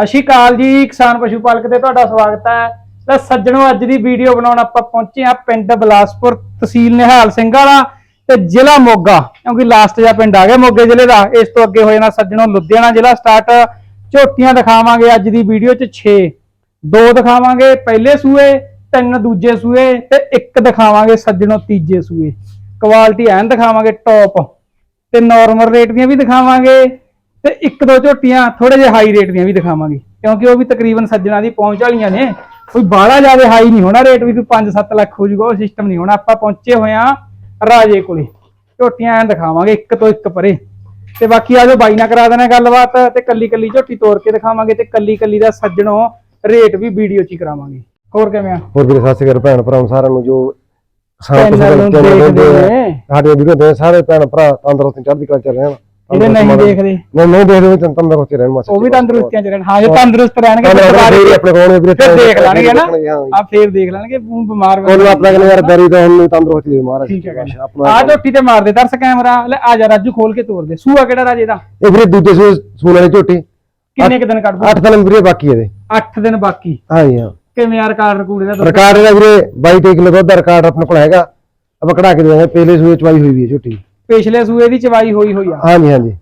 ਸਤਿ ਸ਼੍ਰੀ ਅਕਾਲ ਜੀ, ਕਿਸਾਨ ਪਸ਼ੂ ਪਾਲਕ ਤੇ ਤੁਹਾਡਾ ਸਵਾਗਤ ਹੈ। ਤਾਂ ਸੱਜਣੋ, ਅੱਜ ਦੀ ਵੀਡੀਓ ਬਣਾਉਣ ਆਪਾਂ ਪਹੁੰਚੇ ਆ ਪਿੰਡ ਬਲਾਸਪੁਰ ਤਹਿਸੀਲ ਨਿਹਾਲ ਸਿੰਘ ਵਾਲਾ ਤੇ ਜ਼ਿਲ੍ਹਾ ਮੋਗਾ, ਕਿਉਂਕਿ ਲਾਸਟ ਜਿਹਾ ਪਿੰਡ ਆ ਗਿਆ ਮੋਗੇ ਜ਼ਿਲ੍ਹੇ ਦਾ। ਇਸ ਤੋਂ ਅੱਗੇ ਹੋ ਜਾਣਾ ਸੱਜਣੋ ਲੁਧਿਆਣਾ ਜ਼ਿਲ੍ਹਾ। ਸਟਾਰਟ ਝੋਟੀਆਂ ਦਿਖਾਵਾਂਗੇ ਅੱਜ ਦੀ ਵੀਡੀਓ 'ਚ 6 ਦੋ ਦਿਖਾਵਾਂਗੇ, ਪਹਿਲੇ ਸੂਏ, ਤਿੰਨ ਦੂਜੇ ਸੂਏ ਤੇ ਇੱਕ ਦਿਖਾਵਾਂਗੇ ਸੱਜਣੋ ਤੀਜੇ ਸੂਏ। ਕੁਆਲਿਟੀ ਐਨ ਦਿਖਾਵਾਂਗੇ ਟੌਪ ਤੇ ਨਾਰਮਲ ਰੇਟ ਦੀਆਂ ਵੀ ਦਿਖਾਵਾਂਗੇ। ਤੇ ਇੱਕ ਦੋ ਝੋਟੀਆਂ ਥੋੜੇ ਜਿਹੇ ਹਾਈ ਰੇਟ ਦੀਆਂ ਵੀ ਦਿਖਾਵਾਂਗੇ। ਕਿਉਂਕਿ ਉਹ ਵੀ ਤਕਰੀਬਨ ਸੱਜਣਾ ਦੀ ਪਹੁੰਚ ਵਾਲੀਆਂ ਨੇ। ਕੋਈ ਬਾਹਲਾ ਜ਼ਿਆਦਾ ਹਾਈ ਨਹੀਂ ਹੋਣਾ ਰੇਟ ਵੀ ਕੋਈ 5-7 ਲੱਖ ਹੋ ਜਾਊਗਾ ਉਹ ਸਿਸਟਮ ਨਹੀਂ ਹੋਣਾ। ਆਪਾਂ ਪਹੁੰਚੇ ਹੋਏ ਆ ਰਾਜੇ ਕੋਲੇ। ਝੋਟੀਆਂ ਐਂ ਦਿਖਾਵਾਂਗੇ ਇੱਕ ਤੋਂ ਇੱਕ ਪਰੇ। ਤੇ ਬਾਕੀ ਆਜੋ ਬਾਈ ਨਾਲ ਕਰਾ ਦੇਣਾ ਗੱਲਬਾਤ ਤੇ ਕੱਲੀ ਕੱਲੀ ਝੋਟੀ ਤੋੜ ਕੇ ਦਿਖਾਵਾਂਗੇ ਤੇ ਕੱਲੀ ਕੱਲੀ ਦਾ ਸੱਜਣੋ ਰੇਟ ਵੀ ਵੀਡੀਓ 'ਚ ਹੀ ਕਰਾਵਾਂਗੇ। ਹੋਰ ਕਿਵੇਂ ਆ? ਹੋਰ ਵੀਰੇ ਸਤਿ ਸ਼੍ਰੀ ਅਕਾਲ ਭੈਣ ਭਰਾਵਾਂ ਸਾਰਿਆਂ ਨੂੰ ਜੋ ਕਿਸਾਨ ਚੈਨਲ ਨੂੰ ਪਸ਼ੂ ਪਾਲਕ ਦੇਖਦੇ ਸਾਡੀਆਂ ਵੀਡੀਓ ਦੇ ਸਾਰੇ ਭੈਣ ਭਰਾ ਤੰਦਰੁਸਤ ਚੜ੍ਹਦੀ ਕਲਾ ਚ ਰਹਿਣ। ਜਿਹੜੇ ਨਹੀਂ ਦੇਖਦੇ। ਨਹੀਂ ਨਹੀਂ ਦੇਖਦੇ ਚੰਤਮ ਦੇ ਰਹਿਣ ਮਾਸਾ ਉਹ ਵੀ ਤੰਦਰੁਸਤੀਆਂ 'ਚ ਰਹਿਣ। ਹਾਂ ਜੇ ਤੰਦਰੁਸਤ ਰਹਿਣਗੇ ਫਿਰ ਆਪਣੇ ਕੋਲ ਦੇਖ ਲੈਣਗੇ ਨਾ ਹਾਂ ਆ ਫੇਰ ਦੇਖ ਲੈਣਗੇ ਉਹ ਬਿਮਾਰ ਕੋਲ ਆਪਣਾ ਕਹਿੰਦੇ ਯਾਰ ਬੈਰੀ ਤਾਂ ਹੁਣ ਤੰਦਰੁਸਤੀ ਦੇ ਮਹਾਰਾਜ ਠੀਕ ਹੈ ਆਪਣਾ ਆ ਝੋਟੀ ਤੇ ਮਾਰ ਦੇ ਦਰਸ ਕੈਮਰਾ। ਲੈ ਆ ਜਾ ਰਾਜੂ ਖੋਲ ਕੇ ਤੋੜ ਦੇ। ਸੂਆ ਕਿਹੜਾ ਰਾਜੇ ਦਾ? ਇਹ ਵੀਰੇ ਦੂਜੇ ਸੂਏ ਸੂਣ ਵਾਲੀ ਝੋਟੀ। ਕਿੰਨੇ ਕੁ ਦਿਨ ਕੱਢ ਦੂ 8 ਦਿਨ ਵੀਰੇ ਬਾਕੀ ਇਹਦੇ। 8 ਦਿਨ ਬਾਕੀ। ਹਾਂਜੀ ਹਾਂ। ਕਿਵੇਂ ਯਾਰ ਕਾਰ ਰਕੂੜੇ ਦਾ ਦੱਸੋ? ਰਿਕਾਰਡ ਇਹਦਾ ਵੀਰੇ 22 ਕਿਲੋ ਦੁੱਧ ਦਾ ਰਿਕਾਰਡ ਆਪਣੇ ਕੋਲ ਹੈਗਾ। ਆਪਾਂ ਕਢਾ ਕੇ ਦੇਵਾਂਗੇ ਪਹਿਲੇ ਸੂਏ ਚਵਾਈ ਹੋਈ ਵੀ ਹੈ ਝੋਟੀ। ਪਿਛਲੇ ਸੂਏ ਦੀ ਚਵਾਈ ਹੋਈ ਹੋਈ ਆ। ਹਾਂਜੀ ਹਾਂਜੀ।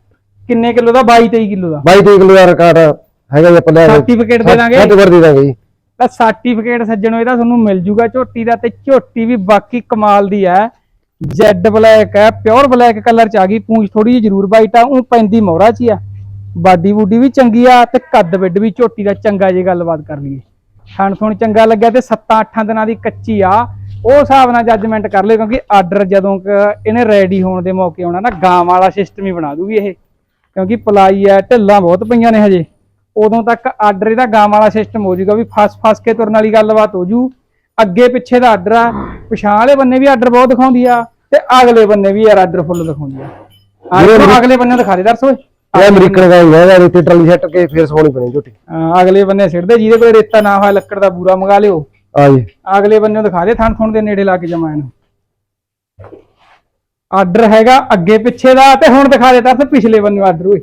ਕਿੰਨੇ ਕਿਲੋ ਦਾ? 22 23 ਕਿਲੋ ਦਾ। 22 ਕਿਲੋ ਦਾ ਰਿਕਾਰਡ ਹੈਗਾ ਜੀ ਆਪਾਂ ਲੈ ਸਰਟੀਫਿਕੇਟ ਦੇ ਦਾਂਗੇ। ਸਰਟੀਫਿਕੇਟ ਦੇ ਦਾਂਗੇ ਜੀ। ਤਾਂ ਸਰਟੀਫਿਕੇਟ ਸੱਜਣੋ ਇਹਦਾ ਤੁਹਾਨੂੰ ਮਿਲ ਜੂਗਾ ਝੋਟੀ ਦਾ ਤੇ ਝੋਟੀ ਵੀ ਬਾਕੀ ਕਮਾਲ ਦੀ ਹੈ ਜੈਡ ਬਲੈਕ ਹੈ ਪਿਓਰ ਬਲੈਕ ਕਲਰ ਚ ਆ ਗਈ। ਪੂੰਛ ਥੋੜੀ ਜਿਹੀ ਜ਼ਰੂਰ ਵਾਈਟ ਆ ਉਹ ਪੈਂਦੀ ਮੋਹਰਾ ਚ ਹੀ ਆ। ਬਾਡੀ ਬੂਡੀ ਵੀ ਚੰਗੀ ਆ ਤੇ ਕੱਦ ਵਿੱਡ ਵੀ ਝੋਟੀ ਦਾ ਚੰਗਾ ਜੇ ਗੱਲਬਾਤ ਕਰ ਲਈਏ। ਖਾਣ ਥੋਣ ਚੰਗਾ ਲੱਗਿਆ ਤੇ 7-8 ਦਿਨਾਂ ਦੀ ਕੱਚੀ ਆ। ਉਹ ਹਿਸਾਬ ਨਾਲ ਜੱਜਮੈਂਟ ਕਰ ਲਿਓ ਕਿਉਂਕਿ ਆਰਡਰ ਜਦੋਂ ਇਹਨੇ ਰੈਡੀ ਹੋਣ ਦੇ ਮੌਕੇ ਆਉਣਾ ਨਾ ਗਾਂ ਵਾਲਾ ਸਿਸਟਮ ਹੀ ਬਣਾ ਦੂਗੀ ਇਹ। ਕਿਉਂਕਿ ਪਲਾਈ ਹੈ ਢਿੱਲਾਂ ਬਹੁਤ ਪਈਆਂ ਨੇ ਹਜੇ। ਉਦੋਂ ਤੱਕ ਆਰਡਰ ਇਹਦਾ ਗਾਂ ਵਾਲਾ ਸਿਸਟਮ ਹੋ ਜਾਊਗਾ ਵੀ ਫਸ ਫਸ ਕੇ ਤੁਰਨ ਵਾਲੀ ਗੱਲਬਾਤ ਹੋ ਜੂ। ਅੱਗੇ ਪਿੱਛੇ ਦਾ ਆਰਡਰ ਆ ਪਛਾਣ ਵਾਲੇ ਬੰਨੇ ਵੀ ਆਰਡਰ ਬਹੁਤ ਦਿਖਾਉਂਦੀ ਆ ਤੇ ਅਗਲੇ ਬੰਨੇ ਵੀ ਯਾਰ ਆਰਡਰ ਫੁੱਲ ਦਿਖਾਉਂਦੀ ਆ। ਅਗਲੇ ਬੰਨੇ ਦਿਖਾ ਦੇ ਦਰਸ। ਓਏ ਇਹ ਅਮਰੀਕਨ ਦਾ ਹੁੰਦਾ ਇਹਦਾ ਰੇਤੇ ਟਰਾਲੀ ਸੈੱਟ ਕੇ ਫੇਰ ਸੋਣੀ ਪੈਣੀ ਝੋਟੀ। ਅਗਲੇ ਬੰਨੇ ਸਿੱਟਦੇ ਜਿਹਦੇ ਕੋਲ ਰੇਤਾ ਨਾ ਹੋਇਆ ਲੱਕੜ ਦਾ ਬੂਰਾ ਮੰਗਾ ਲਿਓ। ਆ ਅਗਲੇ ਬੰਨੇ ਦਿਖਾ ਦੇ ਥਣ ਥਣ ਦੇ ਨੇੜੇ ਲਾ ਕੇ ਜਮਾ ਇਹਨੂੰ। ਆਰਡਰ ਹੈਗਾ ਅੱਗੇ ਪਿੱਛੇ ਦਾ ਤੇ ਹੁਣ ਦਿਖਾ ਦੇ ਤਰਸ ਪਿਛਲੇ ਬੰਨੇ ਆਰਡਰ ਹੋਏ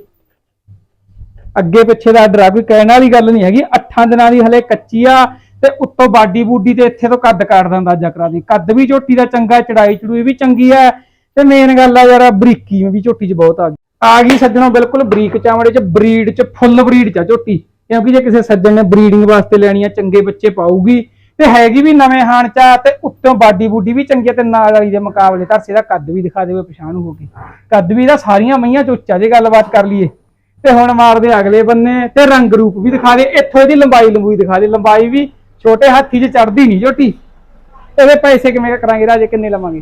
ਅੱਗੇ ਪਿੱਛੇ ਦਾ ਆਰਡਰ ਆ ਕੋਈ ਕਹਿਣ ਵਾਲੀ ਗੱਲ ਨਹੀਂ ਹੈਗੀ, ਅੱਠਾਂ ਦਿਨਾਂ ਦੀ ਹਲੇ ਕੱਚੀ ਆ ਤੇ ਉੱਤੋਂ ਬਾਡੀ ਬੂਡੀ ਤੇ ਇੱਥੇ ਤੋਂ ਕੱਦ ਕਾਟ ਦਾ ਅੰਦਾਜ਼ਾ ਕਰਾ ਦੀ। ਕੱਦ ਵੀ ਝੋਟੀ ਦਾ ਚੰਗਾ, ਚੜਾਈ ਚੜੂਈ ਵੀ ਚੰਗੀ ਆ। ਤੇ ਮੇਨ ਗੱਲ ਆ ਯਾਰ ਬਰੀਕੀ ਵੀ ਝੋਟੀ 'ਚ ਬਹੁਤ ਆ ਗਈ। ਆ ਗਈ ਸੱਜਣੋਂ ਬਿਲਕੁਲ ਬਰੀਕ ਚਾਮੜੇ 'ਚ, ਬਰੀਡ 'ਚ, ਫੁੱਲ ਬਰੀਡ 'ਚ ਆ ਝੋਟੀ। ਕਿਉਂਕਿ ਜੇ ਕਿਸੇ ਸੱਜਣ ਨੇ ਬਰੀਡਿੰਗ ਵਾਸਤੇ ਲੈਣੀ ਆ, ਚੰਗੇ ਬੱਚੇ ਪਾਊਗੀ। ਤੇ ਹੈਗੀ ਵੀ ਨਵੇਂ ਹਾਣ 'ਚ ਆ ਤੇ ਉੱਤੋਂ ਬਾਡੀ ਬੂਡੀ ਵੀ ਚੰਗੀ ਆ ਤੇ ਨਾਲ ਵਾਲੀ ਦੇ ਮੁਕਾਬਲੇ ਧਰਸੇ ਦਾ ਕੱਦ ਵੀ ਦਿਖਾ ਦੇਵੇ ਪਛਾਣ ਹੋ ਕੇ। ਕੱਦ ਵੀ ਦਾ ਸਾਰੀਆਂ ਮਈਆਂ ਚ ਉੱਚਾ ਜੇ ਗੱਲਬਾਤ ਕਰ ਲਈਏ। ਤੇ ਹੁਣ ਮਾਰਦੇ ਅਗਲੇ ਬੰਨੇ ਤੇ ਰੰਗ ਰੂਪ ਵੀ ਦਿਖਾ ਦੇ ਇੱਥੋਂ ਇਹਦੀ ਲੰਬਾਈ ਲੰਬੂਈ ਦਿਖਾ ਦੇ ਲੰਬਾਈ ਵੀ ਛੋਟੇ ਹਾਥੀ 'ਚ ਚੜਦੀ ਨਹੀਂ ਝੋਟੀ। ਇਹਦੇ ਪੈਸੇ ਕਿਵੇਂ ਕਰਾਂਗੇ ਰਾਜੇ ਕਿੰਨੇ ਲਵਾਂਗੇ?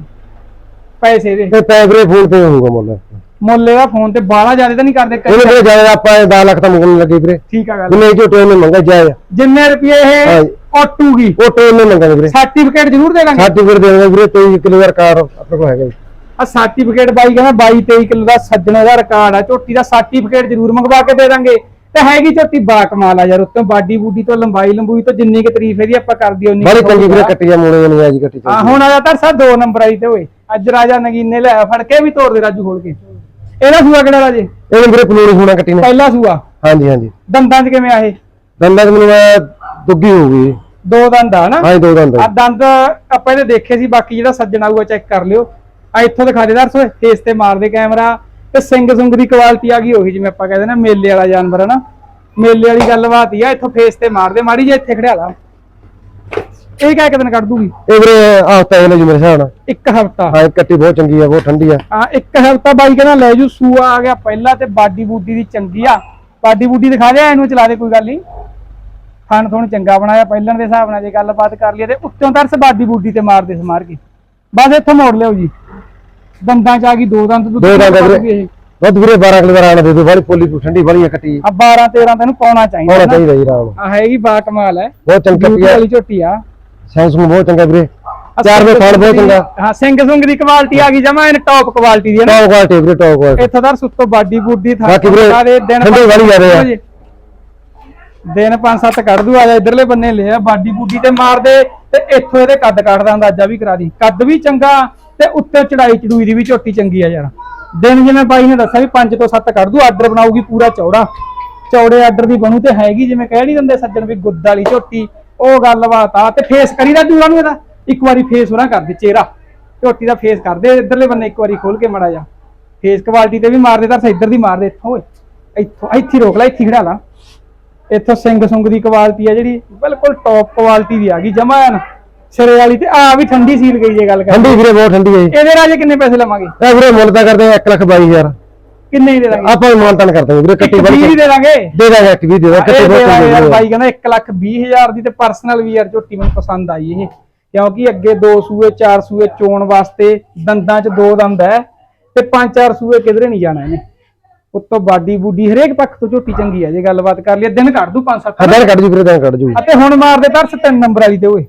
ਪੈਸੇ ਇਹਦੇ ਇਹ ਪੈ ਵੀਰੇ ਫੋਨ ਤੇ ਹੋਊਗਾ ਮੁੱਲ। ਮੁੱਲ ਇਹਦਾ ਫੋਨ ਤੇ ਬਾਹਲਾ ਜ਼ਿਆਦਾ ਤਾਂ ਨਹੀਂ ਕਰਦੇ ਕਈ ਇਹਨੇ ਜਾਇਦਾ ਆਪਾਂ 10 ਲੱਖ ਤਾਂ ਮੁੱਲ ਲੱਗੇ ਵੀਰੇ। ਠੀਕ ਆ ਗੱਲ। ਜਿੰਨੇ ਝੋਟੇ ਨੇ ਮੰਗਾ ਜਾਇਦਾ ਜਿੰਨੇ ਰੁਪਏ ਇਹ ਕੱਟੂਗੀ। ਉਹ ਟੋਲ ਨੇ ਮੰਗਾ ਵੀਰੇ। ਸਰਟੀਫਿਕੇਟ ਜ਼ਰੂਰ ਦੇ ਦਾਂਗੇ ਸਰਟੀਫਿਕੇਟ ਦੇ ਦਾਂਗੇ ਵੀਰੇ 23 ਕਿਲੋ ਦਾ ਰਿਕਾਰਡ ਆਪਣੇ ਕੋਲ ਹੈਗਾ ਜੀ। ਆ ਸਰਟੀਫਿਕੇਟ ਬਾਈ ਕਹਿੰਦਾ 22 23 ਕਿਲੋ ਦਾ ਸੱਜਣੇ ਦਾ ਰਿਕਾਰਡ ਆ। ਝੋਟੀ ਦਾ ਸਰਟੀਫਿਕੇਟ ਜ਼ਰੂਰ ਮੰਗਵਾ ਕੇ ਦੇ ਦਾਂਗੇ। ਤੇ ਹੈਗੀ ਝੋਟੀ ਬਾ ਕਮਾਲ ਆ ਯਾਰ ਉੱਤੋਂ ਬਾਡੀ ਬੂਡੀ ਤੋਂ ਲੰਬਾਈ ਲੰਬੂਈ ਤੋਂ ਜਿੰਨੀ ਕਿ ਤਾਰੀਫ ਇਹਦੀ ਆਪਾਂ ਕਰਦੀ ਉਨੀ ਬੜੀ ਚੰਗੀ ਵੀਰੇ ਹੋਊਗਾ। ਕੱਟੀਆਂ ਮੋੜੇ ਨਹੀਂ ਆਜੀ ਕੱਟੀ ਆ ਚਾਹੀਦੀ ਹੁਣ ਆਇਆ ਤਾਂ ਸਾ ਦੋ ਨੰਬਰ ਆਈ ਤੇ ਓਏ। ਅੱਜ ਰਾਜਾ ਨਗੀਨੇ ਲੈ ਫੜ ਕੇ ਵੀ ਤੋੜ ਦੇ ਰਾਜੂ ਖੋਲ ਕੇ। ਇਹਦਾ ਸੂਆ ਕਿਹੜਾ ਰਾਜੇ? ਇਹਨੇ ਵੀਰੇ ਪਲੂਣੀ ਹੋਣਾ ਕੱਟੀ ਨੇ। ਪਹਿਲਾ ਸੂਆ। ਹਾਂਜੀ ਹਾਂਜੀ। ਦੰਦਾਂ 'ਚ ਕਿਵੇਂ ਆ ਇਹ? ਦੰਦਾਂ ਚ ਮੈਨੂੰ ਦੁੱਗੀ ਹੋ ਗਈ। ਦੋ ਦੰਦ ਆ ਨਾ? ਹਾਂਜੀ ਦੋ ਦੰਦ ਆ ਦੰਦ ਆਪਾਂ ਇਹਦੇ ਦੇਖੇ ਸੀ ਬਾਕੀ ਜਿਹੜਾ ਸੱਜਣ ਆਊਗਾ ਚੈੱਕ ਕਰ ਲਿਓ। ਆ ਇੱਥੋਂ ਦਿਖਾ ਦੇ ਦਰਸੋ ਫੇਸ ਤੇ ਮਾਰ ਦੇ ਕੈਮਰਾ ਤੇ ਸਿੰਘ ਸੁੰਗ ਦੀ ਕੁਆਲਿਟੀ ਆ ਗਈ ਉਹੀ ਜਿਵੇਂ ਆਪਾਂ ਕਹਿੰਦੇ ਨਾ ਮੇਲੇ ਵਾਲਾ ਜਾਨਵਰ ਹੈ ਨਾ। ਮੇਲੇ ਵਾਲੀ ਗੱਲਬਾਤ ਹੀ ਆ ਇੱਥੋਂ ਫੇਸ ਤੇ ਮਾਰ ਦੇ ਮਾੜੀ ਜੇ ਇੱਥੇ ਖੜਿਆ ਲਾ। ਇਹ ਕਿਆ ਦਿਨ ਕੱਢ ਦੂਗੀ? ਇਹ ਵੀਰੇ ਹਫਤਾ ਇਹਨੇ ਜੀ ਮੇਰੇ ਹਿਸਾਬ ਨਾਲ। ਇੱਕ ਹਫਤਾ। ਹਾਂ ਕੱਟੀ ਬਹੁਤ ਚੰਗੀ ਆ ਬਹੁਤ ਠੰਡੀ ਆ। ਆ ਇੱਕ ਹਫਤਾ ਬਾਈ ਕਹਿੰਦਾ ਲੈ ਜੂ ਸੂਆ ਆ ਗਿਆ ਪਹਿਲਾਂ ਤੇ ਬਾਡੀ ਬੂਡੀ ਦੀ ਚੰਗੀ ਆ। ਬਾਡੀ ਬੂਡੀ ਦਿਖਾ ਦੇ ਇਹਨੂੰ ਚਲਾ ਦੇ ਕੋਈ ਗੱਲ ਨਹੀਂ। ਥਣ ਥੋਣ ਚੰਗਾ ਬਣਾਇਆ ਪਹਿਲਾਂ ਦੇ ਹਿਸਾਬ ਨਾਲ ਜੇ ਗੱਲਬਾਤ ਕਰ ਲਈਏ ਤੇ ਉੱਤੋਂ ਤਰਸ ਬਾਡੀ ਬੂਡੀ ਤੇ ਮਾਰਦੇ ਸਮਾਰ ਕੇ। ਬਸ ਇੱਥੇ ਮੋੜ ਲਿਓ ਜੀ। ਦੰਦਾਂ ਚ ਆ ਗਈ ਦੋ ਦੰਦ ਦੋ ਦੰਦ ਆ ਵੀਰੇ। ਦੁੱਧ ਵੀਰੇ 12 ਕਿਲੋ ਦਾ ਦੇ ਦੋ ਬੜੀ ਪੋਲੀ ਠੰਡੀ ਬੜੀ ਆ ਕੱਟੀ। ਆ 12 13 ਤੈਨੂੰ ਪਾਉਣਾ ਚਾਹੀਦਾ ਨਾ। ਚਾਹੀਦਾ ਜੀ ਰਾਮ। ਆ ਹੈਗੀ ਬਾ ਕਮਾਲ ਹੈ। ਬਹੁਤ ਚੰਗੀ ਬਿਊਟੀ ਕੱਟੀ ਆ ਵਾਲੀ ਝੋਟੀ ਆ। ਸੈਂਸੂਮ ਬਹੁਤ ਚੰਗਾ ਵੀਰੇ। ਚਾਰ ਵੇ ਖਾਣ ਬਹੁਤ ਚੰਗਾ। ਹਾਂ ਸਿੰਘ ਸੁੰਗ ਦੀ ਕੁਆਲਿਟੀ ਆ ਗਈ ਜਮਾ ਇਹਨੇ ਟੌਪ ਕੁਆਲਿਟੀ ਦੀ ਹੈ ਨਾ। ਟੌਪ ਕੁਆਲਿਟੀ ਵੀਰੇ ਟੌਪ ਕੁਆਲਿਟੀ ਇੱਥੋਂ ਦਾ ਸੁੱਤੋਂ ਬਾਡੀ ਬੂਡੀ ਥਾ ਬਾਕੀ ਵੀਰੇ ਦਿਨ ਠੰਡੇ ਵਾਲੀ ਜਾ ਰਹੇ ਆ। ਦਿਨ ਪੰਜ ਸੱਤ ਕੱਢ ਦੂ, ਆ ਜਾ ਇਧਰਲੇ ਬੰਨੇ ਲਿਆ ਬਾਡੀ ਬੂਡੀ ਤੇ ਮਾਰ ਦੇ ਤੇ ਇੱਥੋਂ ਇਹਦੇ ਕੱਦ ਕੱਢਦਾ ਅੰਦਾਜ਼ਾ ਵੀ ਕਰਾ ਦੀ। ਕੱਦ ਵੀ ਚੰਗਾ ਤੇ ਉੱਤੇ ਚੜਾਈ ਚੜੂਈ ਦੀ ਵੀ ਝੋਟੀ ਚੰਗੀ ਆ ਯਾਰ। ਦਿਨ ਜਿਵੇਂ ਬਾਈ ਨੇ ਦੱਸਿਆ ਵੀ 5 ਤੋਂ 7 ਕੱਢ ਦੂ, ਆਰਡਰ ਬਣਾਉਗੀ ਪੂਰਾ ਚੌੜਾ। ਚੌੜੇ ਆਰਡਰ ਦੀ ਬਣੂ ਤੇ ਹੈਗੀ, ਜਿਵੇਂ ਕਹਿ ਨਹੀਂ ਦਿੰਦੇ ਸੱਜਣ ਵੀ ਗੁੱਦ ਵਾਲੀ ਝੋਟੀ, ਉਹ ਗੱਲਬਾਤ ਆ, ਤੇ ਫੇਸ ਕਰੀਦਾ ਜੂੜਾ ਨੂੰ ਇਹਦਾ। ਇੱਕ ਵਾਰੀ ਫੇਸ ਉਹਨਾਂ ਕਰ ਦੇ, ਚਿਹਰਾ। ਝੋਟੀ ਦਾ ਫੇਸ ਕਰ ਦੇ, ਇਧਰਲੇ ਬੰਨੇ ਇੱਕ ਵਾਰੀ ਖੋਲ ਕੇ ਮੜਾ ਜਾ ਫੇਸ ਕੁਆਲਿਟੀ ਤੇ ਵੀ ਮਾਰ ਦੇ, ਤਾਂ ਇੱਧਰ ਦੀ ਮਾਰ ਦੇ, ਇੱਥੋਂ ਓਏ। ਇੱਥੋਂ, ਇੱਥੇ ਰੋਕ ਲੈ, ਇੱਥੇ ਹੀ ਖੜਾ ਲਾ। ਇੱਥੋਂ ਸਿੰਘ ਸੁੰਗ ਦੀ ਕੁਆਲਿਟੀ ਆ ਜਿਹੜੀ ਬਿਲਕੁਲ ਟੌਪ ਕੁਆਲਿਟੀ ਦੀ ਆ ਗਈ ਜਮਾ ਐਨ ਸਿਰੇ ਵਾਲੀ ਤੇ ਆ ਵੀ ਠੰਡੀ ਸੀਲ ਗਈ ਜੇ ਗੱਲ ਕਰ ਠੰਡੀ ਵੀਰੇ ਬਹੁਤ ਠੰਡੀ ਹੈ ਜੀ। ਇਹਦੇ ਰਾਜੇ ਕਿੰਨੇ ਪੈਸੇ ਲਵਾਂਗੇ? ਇਹ ਵੀਰੇ ਮੁੱਲ ਤਾਂ ਕਰਦੇ 1 ਲੱਖ 22000 ਕਿੰਨੇ ਹੀ ਦੇ ਦਾਂਗੇ? ਆਪਾਂ ਮਾਨਤਨ ਕਰਦੇ ਵੀਰੇ ਕੱਟੀ ਹੀ ਦੇ ਦਾਂਗੇ? ਦੇ ਦਾਂਗੇ ਇੱਕ ਵੀ ਦੇ ਦਾਂਗੇ ਕੱਟੀ ਦਾਂਗੇ ਯਾਰ ਬਹੁਤ ਬਾਈ ਕਹਿੰਦਾ 1 ਲੱਖ 20 ਹਜ਼ਾਰ ਦੀ ਤੇ ਪਰਸਨਲ ਵੀ ਯਾਰ ਝੋਟੀ ਮੈਨੂੰ ਪਸੰਦ ਆਈ ਇਹ। ਕਿਉਂਕਿ ਅੱਗੇ ਦੋ ਸੂਏ ਚਾਰ ਸੂਏ ਚੋਣ ਵਾਸਤੇ ਦੰਦਾਂ 'ਚ ਦੋ ਦੰਦ ਹੈ ਤੇ ਪੰਜ ਚਾਰ ਸੂਏ ਕਿਧਰੇ ਨਹੀਂ ਜਾਣਾ ਇਹਨੇ। ਉੱਤੋਂ ਬਾਡੀ ਬੂਡੀ ਹਰੇਕ ਪੱਖ ਤੋਂ ਝੋਟੀ ਚੰਗੀ ਹੈ ਜੇ ਗੱਲਬਾਤ ਕਰ ਲਈ ਦਿਨ ਕੱਢ ਦੂ ਪੰਜ ਸੱਤ ਹਦਾਰ ਕੱਢ ਜੂ ਵੀਰੇ ਤਾਂ ਕੱਢ ਜੂ। ਅਤੇ ਹੁਣ ਮਾਰਦੇ ਤਰਸ ਤਿੰਨ ਨੰਬਰ ਵਾਲੀ ਤੇ ਓਏ।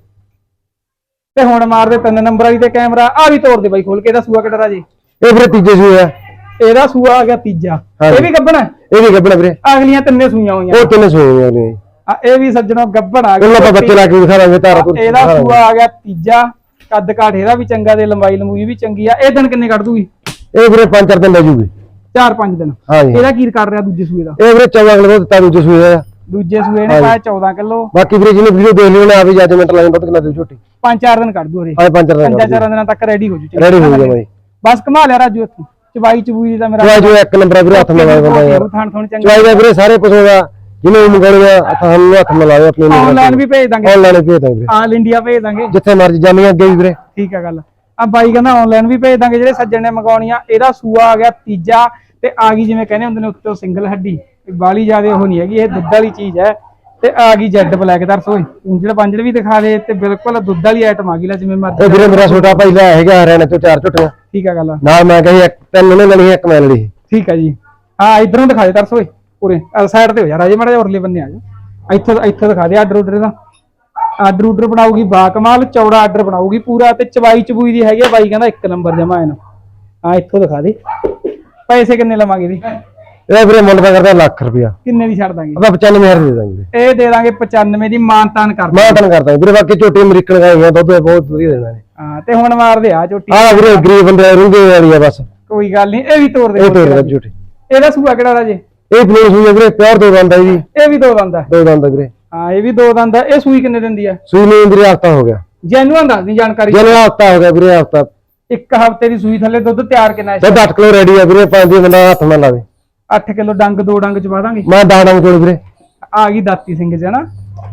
ਤੇ ਹੁਣ ਮਾਰਦੇ ਤਿੰਨ ਨੰਬਰ ਵਾਲੀ ਤੇ ਕੈਮਰਾ ਆ ਵੀ ਤੋੜ ਦੇ ਬਾਈ ਖੋਲ ਕੇ ਇਹਦਾ ਸੂਆ ਕਿਹੜਾ ਰਾਜੇ? ਇਹ ਵੀਰੇ ਤੀਜੇ ਸੂਏ ਆ। ਇਹਦਾ ਸੂਆ ਆ ਗਿਆ ਤੀਜਾ। ਇਹ ਵੀ ਗੱਬਣਾ ਇਹ ਵੀ ਗੱਬਣਾ ਵੀਰੇ। ਅਗਲੀਆਂ ਤਿੰਨੇ ਸੂਈਆਂ ਹੋਈਆਂ। ਉਹ ਤਿੰਨ ਸੂਏ ਆ ਨੇ। ਆ ਇਹ ਵੀ ਸੱਜਣੋ ਗੱਬਣ ਆ ਉਹਨਾਂ ਆਪਾਂ ਬੱਚੇ ਲਾ ਕੇ ਦਿਖਾ ਦਾਂਗੇ ਧਾਰਾ ਤੋਂ ਇਹਦਾ ਸੂਆ ਆ ਗਿਆ ਤੀਜਾ। ਕੱਦ ਕਾਠ ਇਹਦਾ ਵੀ ਚੰਗਾ ਤੇ ਲੰਬਾਈ ਲੰਬੂਈ ਵੀ ਚੰਗੀ ਆ। ਇਹ ਦਿਨ ਕਿੰਨੇ ਕੱਢ ਦੂਗੀ? ਇਹ ਵੀਰੇ ਪੰਜ ਚਾਰ ਦਿਨ ਲੈ ਜੂਗੀ। 4-5 ਦਿਨ। ਹਾਂਜੀ। ਇਹਦਾ ਕੀ ਕਰ ਰਿਹਾ ਦੂਜੇ ਸੂਏ ਦਾ? ਇਹ ਵੀਰੇ 14 ਕਿਲੋ ਦਿੱਤਾ ਦੂਜੇ ਸੂਏ ਆ ਦੂਜੇ ਸੂਏ ਨੇ ਪਾਇਆ 14 ਕਿਲੋ। ਬਾਕੀ ਵੀਰੇ ਜਿਹਨੇ ਵੀਡੀਓ ਦੇਖ ਲਈ ਉਹਨੇ ਆ ਵੀ ਜੱਜਮੈਂਟ ਲਾਈਨ ਦੁੱਧ ਕਿੰਨਾ ਦੇ ਝੋਟੀ। 5-4 ਦਿਨ ਕੱਢ ਦੂ ਹਰੇ ਆਏ ਪੰਜ ਚਾਰ ਦਿਨ ਪੰਜਾਂ ਚਾਰਾਂ ਦਿਨਾਂ ਤੱਕ ਰੈਡੀ ਹੋ ਜੂ ਰੈਡੀ ਹੋ ਗਿਆ ਬਾਈ। ਬਸ ਕਮਾ ਲਿਆ ਰਾਜੂ ਇੱਥੋਂ ਚਵਾਈ ਚਬੂਈ ਦੀ ਮੇਰਾ ਚਵਾਈ ਜੋ ਇੱਕ ਨੰਬਰ ਆ ਵੀਰੇ ਹੱਥ ਮਿਲਾਏ ਬੰਦਾ ਯਾਰ। ਥਾਣ ਥੋਣ ਚੰਗਾ ਚਵਾਈ ਦਾ ਵੀਰੇ ਸਾਰੇ ਪਸ਼ੂ ਦਾ ਜਿਹਨੇ ਮੰਗਣੇ ਆ ਸਾਨੂੰ ਹੱਥ ਮਿਲਾਏ ਆਪਣੇ ਨੂੰ ਆਨਲਾਈਨ ਵੀ ਭੇਜ ਦਾਂਗੇ। ਆਨਲਾਈਨ ਭੇਜ ਦਾਂਗੇ ਵੀਰੇ। ਆਲ ਇੰਡੀਆ ਭੇਜ ਦਾਂਗੇ। ਜਿੱਥੇ ਮਰਜ਼ੀ ਜਾਣੀਆਂ ਅੱਗੇ ਵੀ ਵੀਰੇ। ਠੀਕ ਆ ਗੱਲ। ਆ ਬਾਈ ਕਹਿੰਦਾ ਆਨਲਾਈਨ ਵੀ ਭੇਜ ਦਾਂਗੇ ਜਿਹੜੇ ਸੱਜਣ ਨੇ ਮੰਗਾਉਣੀਆਂ ਇਹਦਾ ਸੂਆ ਆ ਗਿਆ ਤੀਜਾ। ਤੇ ਆ ਗਈ ਜਿਵੇਂ ਕਹਿੰਦੇ ਹੁੰਦੇ ਨੇ ਉੱਤੋਂ ਸਿੰਗਲ ਹੱਡੀ ਬਾਲੀ ਜਿਆਦੇ ਉਹ ਨਹੀਂ ਹੈਗੀ ਇਹ ਦੁੱਧ ਵਾਲੀ ਚੀਜ਼ ਹੈ ਤੇ ਆ ਗਈ ਜੈਡ ਬਲੈਕ ਦਰਸ ਇੰਜਲ ਪੰਜਲ ਵੀ ਦਿਖਾ ਦੇ ਤੇ ਬਿਲਕੁਲ ਦੁੱਧ ਵਾਲੀ ਆਈਟਮ ਆ ਗਈ ਲੈ ਜਿਵੇਂ ਤੇ ਮਰਜ਼ੀ ਵੀਰੇ ਮੇਰਾ ਛੋਟਾ ਭਾਈ ਲੈ ਹੈਗਾ ਹਰਿਆਣੇ ਤੋਂ ਚਾਰ ਝੋਟੀਆਂ। ਠੀਕ ਆ ਗੱਲ ਨਾਲ ਮੈਂ ਕਹੀ ਇੱਕ ਤਿੰਨ ਉਹਨੇ ਲੈਣੀ ਇੱਕ ਮੈਂ ਲੈਣੀ ਠੀਕ ਆ ਜੀ। ਹਾਂ ਇਧਰੋਂ ਦਿਖਾ ਦੇ ਦਰਸ ਓਏ ਪੂਰੇ। ਸਾਈਡ ਤੇ ਹੋ ਜਾ ਰਾਜੇ ਮਾੜਾ ਉਰਲੇ ਬੰਨੇ ਆ ਜਾ। ਇੱਥੋਂ ਇੱਥੋਂ ਦਿਖਾ ਦੇ ਆਰਡਰ ਉਡਰ ਦਾ। ਆਰਡਰ ਉਡਰ ਬਣਾਉਗੀ ਬਾ ਕਮਾਲ ਚੌੜਾ ਆਰਡਰ ਬਣਾਉਗੀ ਪੂਰਾ ਤੇ ਚਵਾਈ ਚਬੂਈ ਦੀ ਹੈਗੀ ਆ ਬਾਈ ਕਹਿੰਦਾ ਇੱਕ ਨੰਬਰ ਜਮਾ ਇਹਨੂੰ। ਹਾਂ ਇੱਥੋਂ ਦਿਖਾ ਦੇ। ਪੈਸੇ ਕਿੰਨੇ ਲਵਾਂਗੇ ਦੀ ਇਹ ਵੀਰੇ ਮੁੱਲ ਕਰਦਾ ਲੱਖ ਰੁਪਇਆ। ਕਿੰਨੇ ਦੀ ਛੱਡ ਦਾਂਗੇ? ਆਪਾਂ 95000 ਦੇ ਦਾਂਗੇ। ਇਹ ਦੇ ਦਾਂਗੇ 95 ਦੀ ਮਾਨਤਾਨ ਕਰ ਮੈਂ ਤਾਂ ਕਰਦਾ ਵੀਰੇ ਬਾਕੀ ਝੋਟੀ ਅਮਰੀਕਨ ਗਾਈਆਂ ਦੁੱਧ ਬਹੁਤ ਵਧੀਆ ਦੇਣਾ ਨੇ ਹਾਂ ਤੇ ਹੁਣ ਮਾਰਦੇ ਆ ਝੋਟੀ। ਆਹ ਵੀਰੇ ਗਰੀਬ ਬੰਦੇ ਰੁੰਗੇ ਵਾਲੀ ਆ ਬਸ। ਕੋਈ ਗੱਲ ਨਹੀਂ ਇਹ ਵੀ ਤੋੜ ਦੇ ਇਹ ਤੋੜ ਦਾ ਝੋਟੀ। ਇਹਦਾ ਸੂਆ ਕਿਹੜਾ ਰਾਜੇ ਇਹ ਪਲੇਸ ਹੋਈ ਆ ਵੀਰੇ ਪਿਓਰ ਦੋ ਦੰਦ ਆ ਜੀ ਇਹ ਵੀ ਦੋ ਦੰਦ ਆ। ਦੋ ਦੰਦ ਆ ਵੀਰੇ। ਹਾਂ ਇਹ ਵੀ ਦੋ ਦੰਦ ਆ। ਇਹ ਸੂਈ ਕਿੰਨੇ ਦਿੰਦੀ ਆ? ਸੂਈ ਨੂੰ ਵੀਰੇ ਹਫਤਾ ਹੋ ਗਿਆ। ਜੈਨੂਅਨ ਦੱਸ ਦੀ ਜਾਣਕਾਰੀ। ਜਨਵਾ ਹਫਤਾ ਹੋ ਗਿਆ ਵੀਰੇ ਹਫਤਾ ਇੱਕ ਹਫ਼ਤੇ ਦੀ ਸੂਈ ਥੱਲੇ ਦੁੱਧ ਤਿਆਰ ਕਿੰਨਾ ਹੈ? ਦੁੱਧ 8 ਕਿਲੋ ਰੈਡੀ ਆ ਵੀਰੇ ਪੰਜ ਬੰਦਾ ਹੱਥ ਨਾਲ ਲਾਵੇ। 8 ਕਿਲੋ ਡੰਗ ਦੋ ਡੰਗ ਚ ਪਾ ਦਾਂਗੇ? ਮੈਂ ਦਾਣਾ ਕੋਲ ਵੀਰੇ। ਆ ਗਈ ਦਾਤੀ ਸਿੰਘ ਚ ਹਨਾ?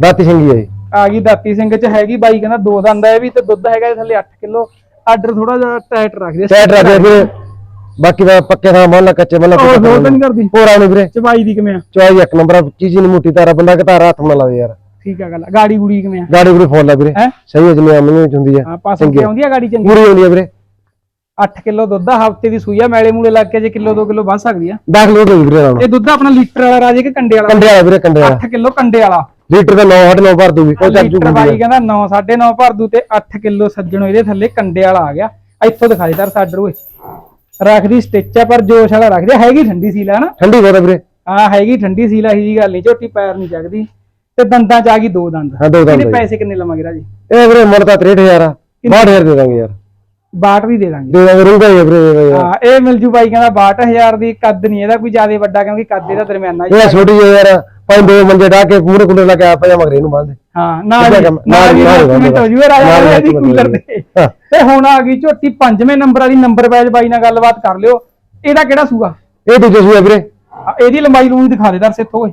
ਦਾਤੀ ਸਿੰਘੀ ਜੀ। ਆ ਗਈ ਦਾਤੀ ਸਿੰਘ ਚ ਹੈਗੀ ਬਾਈ ਕਹਿੰਦਾ ਦੋ ਦੰਦ ਆ ਇਹ ਵੀ ਤੇ ਦੁੱਧ ਹੈਗਾ ਇਹਦੇ ਥੱਲੇ 8 ਕਿਲੋ। ਆਰਡਰ ਥੋੜਾ ਜਿਹਾ ਟਾਈਟ ਰੱਖ ਦੇ। ਟੈਟ ਰੱਖਿਆ ਵੀਰੇ। ਬਾਕੀ ਮੈਂ ਪੱਕੇ ਥਾਂ ਮੰਨ ਲਾ ਕੱਚੇ ਮੰਨ ਲਾ ਉਹ ਦੋ ਤਾਂ ਨਹੀਂ ਕਰਦੀ? ਹੋਰ ਆਉਣੇ ਵੀਰੇ। ਚਬਾਈ ਦੀ ਕਿਵੇਂ ਆ? ਚਵਾਈ ਇੱਕ ਨੰਬਰ ਆ ਚੀਜ਼ ਨਹੀਂ ਮੋਟੀ ਤਾਰਾ ਬੰਦਾ ਕਿ ਤਾਰਾ ਹੱਥ ਨਾਲ ਲਾਵੇ ਯਾਰ। ਠੀਕ ਆ ਗੱਲ ਗਾੜੀ ਗੁੜੀ ਕਿਵੇਂ ਆ? ਗਾੜੀ ਫੁੱਲ ਆ ਵੀਰੇ। ਹੈ? ਸਹੀ ਹੈ ਜਿਵੇਂ ਅਮਨੀ ਵਿੱਚ ਹੁੰਦੀ ਆ। ਆ ਪਾਸੋਂ ਆਉਂਦੀ ਆ ਗਾੜੀ ਚੰਗੀ? ਪੂਰੀ ਹੁੰਦੀ ਆ ਵੀਰੇ। 8 ਕਿਲੋ ਦੁੱਧ ਆ ਹਫ਼ਤੇ ਦੀ ਸੂਈ ਆ ਮੈਲੇ ਮੂਲੇ ਲੱਗ ਕੇ ਜੇ ਕਿਲੋ 2 ਕਿਲੋ ਵੱਧ ਸਕਦੀ ਆ। ਦਾਖਲ ਹੋ ਗਈ ਵੀਰੇ ਨਾਲ। ਇਹ ਦੁੱਧ ਆਪਣਾ ਲੀਟਰ ਵਾਲਾ ਰਾਜੇ ਕਿ ਕੰਡੇ ਵਾਲਾ? ਕੰਡੇ ਵਾਲਾ ਵੀਰੇ ਕੰਡੇ ਵਾਲਾ। 8 ਕਿਲੋ ਕੰਡੇ ਵਾਲਾ। ਲੀਟਰ ਦਾ 9 9.5 ਭਰ ਦੂਗੀ ਕੋਈ ਚੱਲ ਜੂਗੀ ਬਾਈ ਕਹਿੰਦਾ 9 9.5 ਭਰ ਦੂ ਤੇ 8 ਕਿਲੋ ਸੱਜਣੋ ਇਹਦੇ ਥੱਲੇ ਕੰਡੇ ਵਾਲਾ ਆ ਗਿਆ। ਇੱਥੋਂ ਦਿਖਾ ਦੇ ਤਰ ਸਾਡਰ ਓਏ ਰੱਖਦੀ ਸਟਿਚ ਆ ਪਰ ਜੋਸ਼ ਵਾਲਾ ਰੱਖਦੀ ਹੈਗੀ ਠੰਡੀ ਸੀਲ ਆ ਨਾ? ਠੰਡੀ ਬਹੁਤ ਵੀਰੇ। ਆ ਹੈਗੀ ਠੰਡੀ ਸੀਲ ਆ ਜੀ ਗੱਲ ਨਹੀਂ ਝੋਟੀ ਪੈਰ ਨਹੀਂ ਚੱਕਦੀ। ਤੇ ਦੰਦਾਂ ਚ ਆ ਗਈ ਦੋ ਦੰਦ। ਹਾਂ ਦੋ ਦੰਦ ਇਹਦੇ। ਪੈਸੇ ਕਿੰਨੇ ਲਵਾਂਗੇ ਰਾਜੀ? ਇਹ ਵੀਰੇ ਮੁੱਲ ਤਾਂ 63000 ਆ। 62000 ਦੇ ਦਾਂਗੇ ਯਾਰ। ਬਾਟ ਵੀ ਦੇ ਦਾਂਗੇ। ਦੇ ਦਾਂਗੇ ਰੂਗਾ ਆ ਵੀਰੇ ਇਹ ਯਾਰ। ਹਾਂ ਇਹ ਮਿਲ ਜੂ ਬਾਈ ਕਹਿੰਦਾ 62000 ਦੀ ਕੱਦ ਨਹੀਂ ਇਹਦਾ ਕੋਈ ਜ਼ਿਆਦਾ ਵੱਡਾ ਕਿਉਂਕਿ ਕੱਦ ਇਹਦਾ ਦਰਮਿਆਨਾ ਇਹ ਛੋਟੀ ਜਿਹੀ ਯਾਰ ਪੰਜ ਦੋ ਮੰਜੇ ਢਾ ਕੇ ਪੂਰੇ ਕੁੰਡੇ ਲਾ ਕੇ ਆਪਾ ਜਾਂ ਮਗਰੇ ਨੂੰ ਬੰਨਦੇ ਹਾਂ ਨਾ ਨਾ ਜੀ ਹੀ ਜੂਗਾ ਰਾਜਾ ਦੀ ਕੂਲਰ ਦੇ। ਤੇ ਹੁਣ ਆ ਗਈ ਝੋਟੀ ਪੰਜਵੇਂ ਨੰਬਰ ਵਾਲੀ ਨੰਬਰ ਪੈਜ ਬਾਈ ਨਾਲ ਗੱਲਬਾਤ ਕਰ ਲਿਓ। ਇਹਦਾ ਕਿਹੜਾ ਸੂਗਾ ਇਹ ਦੂਜੇ ਸੂਆ ਵੀਰੇ। ਆ, ਇਹਦੀ ਲੰਬਾਈ ਲੂਈ ਦਿਖਾ ਦੇ ਦਰਸ ਇੱਥੋਂ ਓਏ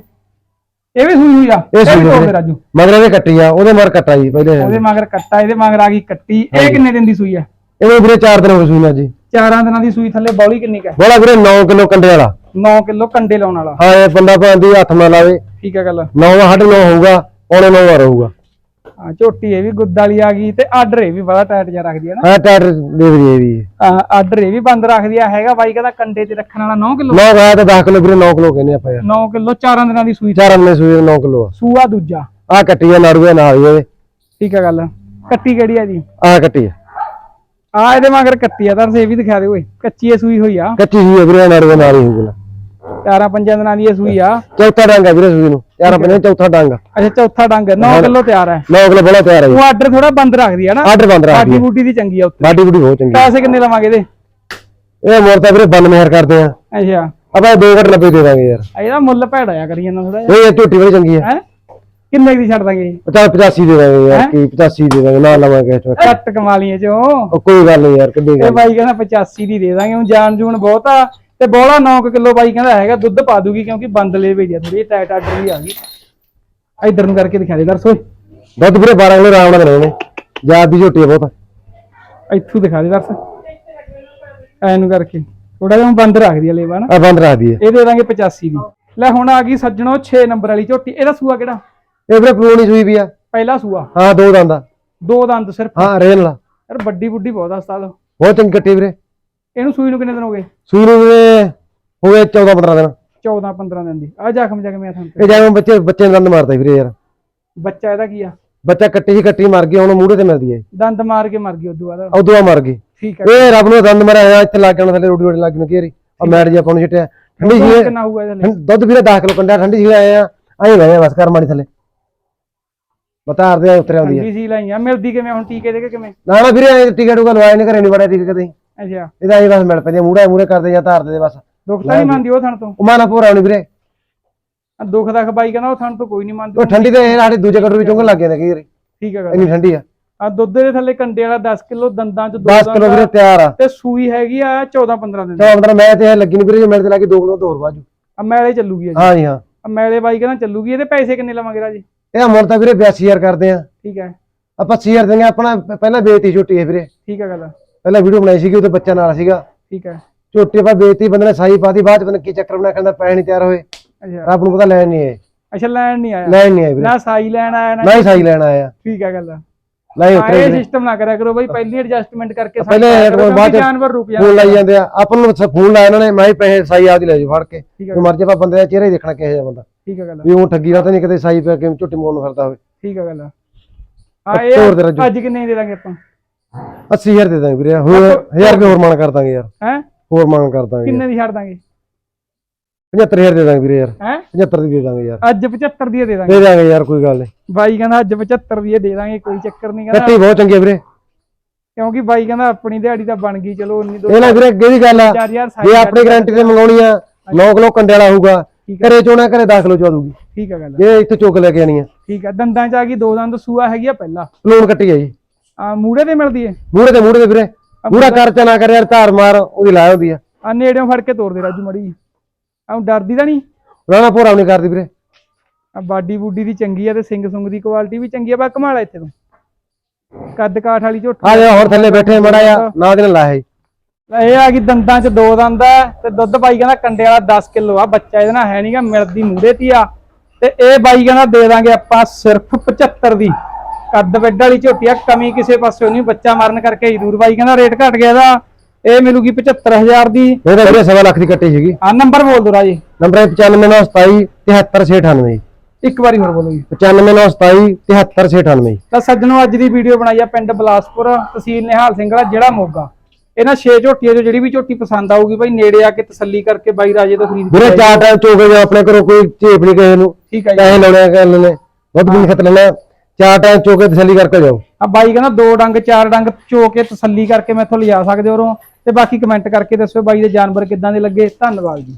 ਇਹ ਵੀ ਸੂਈ ਹੋਈ ਆ। ਇਹ ਸੂਈ ਵੀਰੇ। ਰਾਜੂ। ਮਗਰੇ ਦੇ ਕੱਟੀ ਆ ਉਹਦੇ ਮਗਰ ਕੱਟਾ ਜੀ ਪਹਿਲੇ। ਉਹਦੇ ਮਗਰ ਕੱਟਾ ਇਹਦੇ ਮਗਰ ਆ ਗਈ ਕੱਟੀ। ਇਹ ਕਿੰਨੇ ਦਿਨ ਦੀ ਸੂਈ ਆ? ਇਹਨੂੰ ਵੀਰੇ 4 ਦਿਨ ਹੋ ਗਏ ਸੂਈ ਨਾਲ ਜੀ ਚਾਰਾਂ ਦਿਨਾਂ ਦੀ ਸੂਈ ਥੱਲੇ ਬੌਲੀ ਕਿੰਨੀ ਕਾ ਬੋਲਾ ਵੀਰੇ 9 ਕਿਲੋ ਕੰਡੇ ਵਾਲਾ। 9 ਕਿਲੋ ਕੰਡੇ ਲਾਉਣ ਵਾਲਾ। ਹਾਂ ਇਹ ਬੰਦਾ ਭਾਂਦੀ ਹੱਥ ਨਾਲ ਲਾਵੇ। ਠੀਕ ਆ ਗੱਲ। 9 ਸਾਢੇ 9 ਹੋਊਗਾ ਪੌਣੇ 9 ਵਾਰ ਹੋਊਗਾ ਹਾਂ ਝੋਟੀ ਇਹ ਵੀ ਗੁੱਦ ਵਾਲੀ ਆ ਗਈ ਤੇ ਆਰਡਰ ਇਹ ਵੀ ਬੜਾ ਟਾਈਟ ਜਿਹਾ ਰੱਖਦੀ ਆ ਨਾ। ਹਾਂ ਟਾਇਰ ਦੇ ਵੀ ਇਹ ਵੀ। ਆਰਡਰ ਇਹ ਵੀ ਬੰਦ ਰੱਖਦੀ ਆ ਹੈਗਾ ਬਾਈ ਕਹਿੰਦਾ ਕੰਡੇ ਤੇ ਰੱਖਣ ਵਾਲਾ 9 ਕਿਲੋ। 9 ਗਿਆ ਤਾਂ 10 ਕਿਲੋ ਵੀਰੇ 9 ਕਿਲੋ ਕਹਿੰਦੇ ਆਪਾਂ ਯਾਰ। 9 ਕਿਲੋ ਚਾਰਾਂ ਦਿਨਾਂ ਦੀ ਸੂਈ। ਚਾਰ ਅੰਨੇ ਸੂਈ 9 ਕਿਲੋ ਆ। ਸੂਆ ਦੂਜਾ। ਆਹ ਕੱਟੀ ਆ ਨਾੜੂਆ ਨਾਲ ਹੀ ਇਹਦੇ ਠੀਕ ਆ ਗੱਲ। ਕੱਟੀ ਕਿਹੜੀ ਆ ਜੀ ਆਹ ਕੱਟੀ ਆ। ਆ ਇਹਦੇ ਮਗਰ ਕੱਟੀ ਆ ਤਾਂ ਇਹ ਵੀ ਦਿਖਾ ਦੇ ਓਏ ਕੱਚੀ ਇਹ ਸੂਈ ਹੋਈ ਆ। ਕੱਚੀ ਸੂਈ ਆ ਵੀਰੇ ਨਾੜੂਆ ਨਾਲ ਹੀ ਹੋਊਗਾ ਚਾਰਾਂ ਪੰਜਾਂ ਦਿਨਾਂ ਦੀ ਇਹ ਸੂਈ ਆ। ਚੌਥਾ ਡੰਗ ਆ ਵੀਰੇ ਸੂਈ ਨੂੰ ਯਾਰ ਆਪਣੇ ਚੌਥਾ ਡੰਗ ਅੱਛਾ ਚੌਥਾ ਡੰਗ 9 ਕਿਲੋ ਤਿਆਰ ਹੈ 9 ਕਿਲੋ ਬੜਾ ਤਿਆਰ ਹੈ ਉਹ ਆਰਡਰ ਥੋੜਾ ਬੰਦ ਰੱਖਦੀ ਆ ਨਾ। ਆਰਡਰ ਬੰਦ ਰੱਖ ਬਾਡੀ ਬੂਟੀ ਦੀ ਚੰਗੀ ਆ ਉੱਤੇ ਬਾਡੀ ਬੁੜੀ ਬਹੁਤ ਚੰਗੀ ਪੈਸੇ ਕਿੰਨੇ ਲਵਾਂਗੇ ਇਹਦੇ? ਇਹ ਮੋਰ ਤਾਂ ਵੀਰੇ 92000 ਕਰਦੇ ਆ। ਅੱਛਾ। ਆਪਾਂ ਦੋ ਘੱਟ 90 ਦੇ ਦਾਂਗੇ ਯਾਰ। ਇਹਦਾ ਮੁੱਲ ਭੈੜਾ ਆ ਕਰੀ ਜਾਂਦਾ ਥੋੜਾ ਜਿਹਾ। ਇਹ ਝੋਟੀ ਬੜੀ ਚੰਗੀ ਹੈ ਹੈ? ਕਿੰਨੇ ਦੀ ਛੱਡ ਦਾਂਗੇ? 50 85 ਦੇ ਦਾਂਗੇ ਯਾਰ? ਕੀ 85 ਦੇ ਦਾਂਗੇ ਨਾ ਲਵਾਂਗੇ ਇਸ ਵਾਰ। ਘੱਟ ਕਮਾਲੀਆਂ ਚੋਂ ਉਹ ਕੋਈ ਗੱਲ ਨਹੀਂ ਯਾਰ ਕਿੱਡੀ ਇਹ ਗੱਲ ਬਾਈ ਕਹਿੰਦਾ 85 ਦੀ ਦੇ ਦਾਂਗੇ ਹੁਣ ਜਾਨ ਜੂਨ ਬਹੁਤ ਆ। ਤੇ ਬੋਲਾ 9 ਕਿਲੋ ਬਾਈ ਕਹਿੰਦਾ ਹੈਗਾ ਦੁੱਧ ਪਾ ਦੂਗੀ ਕਿਉਂਕਿ ਬੰਦ ਲੈ ਭੇਜਿਆ ਥੋੜੀ ਟਾਈਟ ਆਰਡਰ ਵੀ ਆ ਗਈ। ਇਧਰ ਨੂੰ ਕਰਕੇ ਦਿਖਾ ਦੇ ਦਰਸੋ ਦੁੱਧ ਵੀਰੇ 12 ਕਿਲੋ ਆਰਾਮ ਨਾਲ ਨੇ ਯਾਦ ਦੀ ਝੋਟੀ ਬਹੁਤ। ਇੱਥੋਂ ਦਿਖਾ ਦੇ ਦਰਸ। ਐ ਨੂੰ ਕਰਕੇ। ਥੋੜਾ ਜਿਹਾ ਹੁਣ ਬੰਦ ਰੱਖਦੀ ਆ ਲੇਵਾ ਨਾ। ਆ ਬੰਦ ਰੱਖ ਦਈਏ। ਇਹ ਦੇ ਦਾਂਗੇ 85 ਦੀ। ਲੈ ਹੁਣ ਆ ਗਈ ਸੱਜਣੋ 6 ਨੰਬਰ ਵਾਲੀ ਝੋਟੀ। ਇਹਦਾ ਸੂਆ ਕਿਹੜਾ? ਇਹ ਵੀਰੇ ਪਲੂਣੀ ਸੂਈ ਵੀ ਆ। ਪਹਿਲਾ ਸੂਆ। ਹਾਂ ਦੋ ਦੰਦਾ ਦੋ ਦੰਦ ਸਿਰਫ। ਹਾਂ ਰੇਨ ਲਾ ਯਾਰ ਵੱਡੀ ਬੁੱਢੀ ਬਹੁਤ ਆ ਉਸਤਾਦ। ਬਹੁਤ ਚੰਗੀ ਕੱਟੀ ਵੀਰੇ। ਇਹਨੂੰ ਸੂਈ ਨੂੰ ਕਿੰਨੇ ਦਿਨ ਹੋ ਗਏ? ਸੂਈ ਨੂੰ ਵੀਰੇ ਹੋ ਗਏ 14 15 ਦਿਨ। 14 15 ਦਿਨ ਦੀ। ਆ ਜ਼ਖਮ ਜਗ ਮੈਂ ਤੁਹਾਨੂੰ ਇਹ ਜਿਵੇਂ ਬੱਚੇ ਬੱਚੇ ਨੂੰ ਦੰਦ ਮਾਰਦਾ ਵੀਰੇ ਯਾਰ। ਬੱਚਾ ਇਹਦਾ ਕੀ ਆ? ਬੱਚਾ ਕੱਟੀ ਸੀ ਕੱਟੀ ਮਰ ਗਈ ਹੁਣ ਮੂਹਰੇ ਤੇ ਮਿਲਦੀ ਹੈ ਦੰਦ ਮਾਰ ਕੇ ਮਰ ਗਈ ਉਦੋਂ ਬਾਅਦ। ਉਦੋਂ ਆ ਮਰ ਗਈ। ਠੀਕ ਹੈ ਇਹ ਰੱਬ ਨੂੰ ਦੰਦ ਮਰਿਆ ਇੱਥੇ ਲੱਗ ਜਾਣਾ ਥੱਲੇ ਰੋਟੀ ਰੋਟੀ ਲੱਗ ਜਾਣੀ ਘੇਰੀ। ਆ। ਮੈਟ ਜੀ ਆਪਾਂ ਨੂੰ ਛਿੱਟਿਆ ਠੰਡੀ ਠੰਡ- ਦੁੱਧ ਵੀਰੇ 10 ਕਿਲੋ ਕੰਡਾ ਠੰਡੀ ਸੀ ਆਏ ਆ। ਆਏ ਆ ਬਸ ਕਰ ਮਾੜੀ ਥੱਲੇ। ਬਤਾਰਦੇ ਆ ਉਤਰ ਆਉਂਦੀ ਹੈ ਠੰਡੀ ਸੀ ਲਾਈਆਂ। ਮਿਲਦੀ ਕਿਵੇਂ? ਹੁਣ ਟੀਕੇ ਦੇ ਕੇ ਕਿਵੇਂ? ਨਾ ਨਾ ਵੀਰੇ ਐਂ ਟੂਕਾ ਲਵਾਏ ਨਹੀਂ ਘਰੇ ਨਹੀਂ ਬੜਿਆ ਟਿਕਟ ਕਦੇ। ਅੱਛਾ। ਇਹਦਾ ਐਂ ਬਸ ਮਿਲ ਪੈਂਦੇ ਮੂੜਾ ਮੂਰੇ ਕਰਦੇ ਜਾਂ ਧਾਰਦੇ ਦੇ ਬਸ। ਦੁੱਖ ਤਾਂ ਨਹੀਂ ਮੰਨਦੀ ਉਹ ਥਣ ਤੋਂ? ਉਹ ਮਾਨਾ ਪੂਰਾ ਨਹੀਂ ਵੀਰੇ। ਆ ਦੁੱਖ ਦਾ ਖਬਾਈ ਕਹਿੰਦਾ ਉਹ ਥਣ ਤੋਂ ਕੋਈ ਨਹੀਂ ਮੰਨਦੀ। ਉਹ ਠੰਡੀ ਤੇ ਇਹ ਸਾਡੇ ਦੂਜੇ ਕਟਰ ਵੀ ਚੁੰਗਣ ਲੱਗ ਜਾਂਦੇ ਕਈ ਵਾਰੀ। ਠੀਕ ਹੈ ਗੱਲ। ਇੰਨੀ ਠੰਡੀ ਆ। ਆ ਦੁੱਧ ਦੇ ਥੱਲੇ ਕੰਡੇ ਵਾਲਾ 10 ਕਿਲੋ ਦੰਦਾਂ ਚ ਦੋ 10 ਕਿਲੋ ਵੀਰੇ ਤਿਆਰ ਆ। ਤੇ ਸੂਈ ਹੈਗੀ ਆ 14 15 ਦਿਨ ਦੀ। ਤੇ ਮਤਲਬ ਮੈਂ ਤੇ ਇਹ ਲੱਗੀ ਨਹੀਂ ਵੀਰੇ ਜੇ ਮੇਰੇ ਤੇ ਲੱਗੀ 2 ਕਿਲੋ ਹੋਰ ਬਾਜੂ ਆ ਮੈਲੇ ਚੱਲੂਗੀ ਅਜੇ। ਹਾਂ ਜੀ ਹਾਂ। ਆ ਮੈਲੇ ਬਾਈ ਕਹਿੰਦਾ ਚੱਲੂਗੀ ਇਹਦੇ ਪੈਸੇ ਕਿੰਨੇ ਲਵਾਂਗੇ ਰਾਜੀ? ਇਹ ਮੁੱਲ ਤਾਂ ਵੀਰੇ 82000 ਕਰਦੇ ਆ। ਠੀਕ ਹੈ। ਆਪਾਂ 80000 ਦਿੰਦੇ ਆ, ਆਪਣਾ ਪਹਿਲਾਂ ਬੇਇੱਜ਼ਤੀ ਛੁੱਟੀ ਹੈ ਵੀਰੇ। ਠੀਕ ਹੈ ਗੱਲ। ਪਹਿਲਾਂ ਵੀਡੀਓ ਬਣਾਈ ਸੀਗੀ ਉਹਦੇ ਬੱਚਾ ਨਾਲ ਸੀਗਾ। ਠੀਕ ਹੈ। ਝੋਟੀ ਆਪਾਂ ਬੇਇੱਜ਼ਤੀ ਬੰਦੇ ਨੇ ਸਾਈ ਪਾਤੀ ਬਾਅਦ ਬੰਦੇ ਕੀ ਚੱਕਰ ਬਣਾ ਕਹਿੰਦਾ ਪੈਸੇ ਨਹੀਂ ਤਿਆਰ ਹੋਏ। ਅੱਛਾ। ਰੱਬ ਨੂੰ ਪਤਾ ਲੈਣ ਨਹੀਂ ਆਏ। ਅੱਛਾ ਲੈਣ ਨਹੀਂ ਆਇਆ। ਲੈਣ ਨਹੀਂ ਆਏ ਵੀਰੇ। ਨਾ ਸਾਈ ਲੈਣ ਆਇਆ ਨਾ ਨਾ ਹੀ ਸਾਈ ਲੈਣ ਆਇਆ। ਠੀਕ ਹੈ ਗੱਲ। ਆ ਉਤਰੇ ਇਹ ਸਿਸਟਮ ਨਾ ਕਰਿਆ ਕਰੋ ਬਾਈ ਪਹਿਲੀ ਐਡਜਸਟਮੈਂਟ ਕਰਕੇ ਪਹਿਲੇ ਬਾਅਦ ਜਾਨਵਰ ਰੁਕ ਫੋਨ ਜਾਂਦੇ ਲਾਈ ਜਾਂਦੇ ਆ। ਆਪਾਂ ਨੂੰ ਫੋਨ ਲਾਇਆ ਇਹਨਾਂ ਨੇ ਮੈਂ ਹੀ ਪੈਸੇ ਸਾਈ ਆਪਦੀ ਲੈ ਜਾਓ ਫੜ ਕੇ। ਹੈ ਜੋ ਆਪਾਂ ਬੰਦੇ ਦਾ ਚਿਹਰਾ ਹੀ ਦੇਖਣਾ ਕਿਹੋ ਜਿਹਾ ਬੰਦਾ। ਠੀਕ ਹੈ ਗੱਲ। ਵੀ ਉਹ ਠੱਗੀ ਨਾਲ ਤਾਂ ਨਹੀਂ ਕਦੇ ਸਾਈ ਪੈ ਕੇ ਝੋਟੀ ਮੋੜ ਨੂੰ ਫਿਰਦਾ ਹੋਵੇ। ਠੀਕ ਹੈ ਗੱਲ। ਆ ਇਹ ਤੋਰ ਦੇ ਰਾਜੂ। ਅੱਜ ਕਿੰਨੇ ਦੇ ਦਾਂਗੇ ਆਪਾਂ? 80000 ਦੇ ਦਾਂਗੇ ਵੀਰੇ ਹੋਰ 1000 ਰੁਪਏ ਹੋਰ ਮਾਨ ਕਰ ਦਾਂਗੇ ਯਾਰ। ਹੈ? ਹੋਰ ਮਾਨ ਕਰ ਦਾਂਗੇ। ਕਿੰਨੇ ਦੀ ਛੱਡ ਦਾਂਗੇ? 75000 ਦੇ ਦਾਂਗੇ ਵੀਰੇ ਯਾਰ। ਹੈ? 75 ਦੀ ਦੇ ਦਾਂਗੇ ਯਾਰ। ਅੱਜ 75 ਦੀ ਦੇ ਦਾਂਗੇ। ਦੇ ਦਾਂਗੇ ਯਾਰ ਕੋਈ ਗੱਲ ਨਹੀਂ। ਬਾਈ ਕਹਿੰਦਾ ਅੱਜ 75 ਦੀ ਦੇ ਦਾਂਗੇ ਕੋਈ ਚੱਕਰ ਨਹੀਂ ਕਹਿੰਦਾ। ਕੱਟੀ ਬਹੁਤ ਚੰਗੀ ਵੀਰੇ। ਕਿਉਂਕਿ ਬਾਈ ਕਹਿੰਦਾ ਆਪਣੀ ਦਿਹਾੜੀ ਤਾਂ ਬਣ ਗਈ ਚਲੋ ਉਨੀ ਦੋ ਇਹ ਨਾ ਵੀਰੇ ਅੱਗੇ ਦੀ ਗੱਲ ਆ। ਚਾਰ ਹਜ਼ਾਰ ਜੇ ਸਾਈ ਆਪਣੀ ਗਾਰੰਟੀ ਤੇ ਮੰਗਾਉਣੀ ਆ 9 ਕਿਲੋ ਕੰਡੇ ਵਾਲਾ ਹੋਊਗਾ। ਠੀਕ ਘਰੇ ਚੋਣਾ ਘਰੇ 10 ਕਿਲੋ ਚਵਾ ਦੂਗੀ ਠੀਕ ਹੈ ਗੱਲ ਜੇ ਇੱਥੇ ਚੁੱਕ ਲੈ ਕੇ ਆਣੀ ਆ। ਠੀਕ ਹੈ ਦੰਦਾਂ ਚ ਆ ਗਈ ਦੋ ਦੰਦ ਸੂਆ ਹੈਗੀ ਆ ਪਹਿਲਾ। ਲੂਣ ਕੱਟੀ ਆ ਜੀ। ਆ ਮੂੜੇ ਤੇ ਮਿਲਦੀ ਏ? ਮੂਹਰੇ ਤੇ ਮੂਹਰੇ ਤੇ ਵੀਰੇ। ਮੂਹਰਾ ਖਰਚਾ ਨਾ ਕਰ ਯਾਰ ਧਾਰ ਮਾਰ ਉਹਦੀ ਲਾਇਆ ਹੁੰਦੀ ਆ। ਆ ਨੇੜਿਓਂ ਫੜ ਕੇ ਤੋੜ ਦੇ ਰਾਜੂ ਮੜੀ ਆ ਡਰਦੀ ਤਾਂ ਨਹੀਂ? ਰਾਣਾ ਭੋਰਾ ਨਹੀਂ ਕਰਦੀ ਵੀਰੇ। ਆ ਬਾਡੀ ਬੂਡੀ ਦੀ ਚੰਗੀ ਆ ਤੇ ਸਿੰਘ ਸੁੰਗ ਦੀ ਕੁਆਲਿਟੀ ਵੀ ਚੰਗੀ ਆ ਬਾ ਕਮਾਲਾ ਇੱਥੇ ਤੋਂ। ਕੱਦ ਕਾਠ ਵਾਲੀ ਝੋਟੀ ਆ ਜਾ ਹੋਰ ਥੱਲੇ ਬੈਠੇ ਮੜਾ ਆ ਨਾ ਦਿਨ ਲਾਇਆ ਜੀ। ਇਹ ਆ ਗਈ ਦੰਦਾਂ ਚ ਦੋ ਦੰਦ ਆ ਤੇ ਦੁੱਧ ਬਾਈ ਕਹਿੰਦਾ ਕੰਡੇ ਵਾਲਾ 10 ਕਿਲੋ ਆ ਬੱਚਾ ਇਹਦੇ ਨਾਲ ਹੈ ਨਹੀਂਗਾ ਮਿਲਦੀ ਮੂੜੇ ਤੀ ਆ ਤੇ ਇਹ ਬਾਈ ਕਹਿੰਦਾ ਦੇ ਦਾਂਗੇ ਆਪਾਂ ਸਿਰਫ 75 ਦੀ। ਕੱਦ ਵੱਡ ਵਾਲੀ ਝੋਟੀ ਆ ਕਮੀ ਕਿਸੇ ਪਾਸਿਓਂ ਨਹੀਂ ਬੱਚਾ ਮਰਨ ਕਰਕੇ ਜ਼ਰੂਰ ਬਾਈ ਕਹਿੰਦਾ ਰੇਟ ਘਟ ਗਿਆ ਇਹਦਾ। ਇਹ ਮਿਲੂਗੀ 75000 ਦੀ। ਇਹ ਤਾਂ ਵੀਰੇ ਸਵਾ ਲੱਖ ਦੀ ਕੱਟੀ ਸੀਗੀ। ਆ ਨੰਬਰ ਬੋਲ ਦੋ ਰਾਜੀ। ਨੰਬਰ 95927 73698 ਇੱਕ ਵਾਰੀ ਹੋਰ ਬੋਲੋ ਜੀ। 95927 73698 ਤਾਂ ਸੱਜਣੋ ਅੱਜ ਦੀ ਵੀਡੀਓ ਬਣਾਈ ਆ ਪਿੰਡ ਬਲਾਸਪੁਰ ਤਹਿਸੀਲ ਨਿਹਾਲ ਸਿੰਘ ਵਾਲਾ ਜਿਹੜਾ ਮੋਗਾ। ਇਹਨਾਂ ਛੇ ਝੋਟੀਆਂ ਚੋਂ ਜਿਹੜੀ ਵੀ ਝੋਟੀ ਪਸੰਦ ਆਊਗੀ ਬਾਈ ਨੇੜੇ ਆ ਕੇ ਤਸੱਲੀ ਕਰਕੇ ਬਾਈ ਰਾਜੇ ਤੋਂ ਖਰੀਦ ਵੀਰੇ ਟਾਈਮ ਚੋਕੇ ਜਾ ਆਪਣੇ ਘਰੋਂ ਕੋਈ ਝੇਪ ਨਹੀਂ ਕਿਸੇ ਨੂੰ। ਠੀਕ ਹੈ ਜੀ। ਪੈਸੇ ਲਾਉਣੇ ਕਰ ਲੈਣੇ ਦੁੱਧ ਵੀ ਖਤ ਲੈਣਾ। ਚਾਰ ਟਾਈਮ ਚੋਕੇ ਤਸੱਲੀ ਕਰਕੇ ਜਾਓ ਆ ਬਾਈ ਕਹਿੰਦਾ ਦੋ ਡੰਗ ਚਾਰ ਡੰਗ ਚੋ ਕੇ ਤਸੱਲੀ ਕਰਕੇ ਮੈਥੋਂ ਲਿਜਾ ਸਕਦੇ ਹੋ ਤੇ ਬਾਕੀ ਕਮੈਂਟ ਕਰਕੇ ਦੱਸਿਓ ਬਾਈ ਦੇ ਜਾਨਵਰ ਕਿੱਦਾਂ ਦੇ ਲੱਗੇ। ਧੰਨਵਾਦ ਜੀ।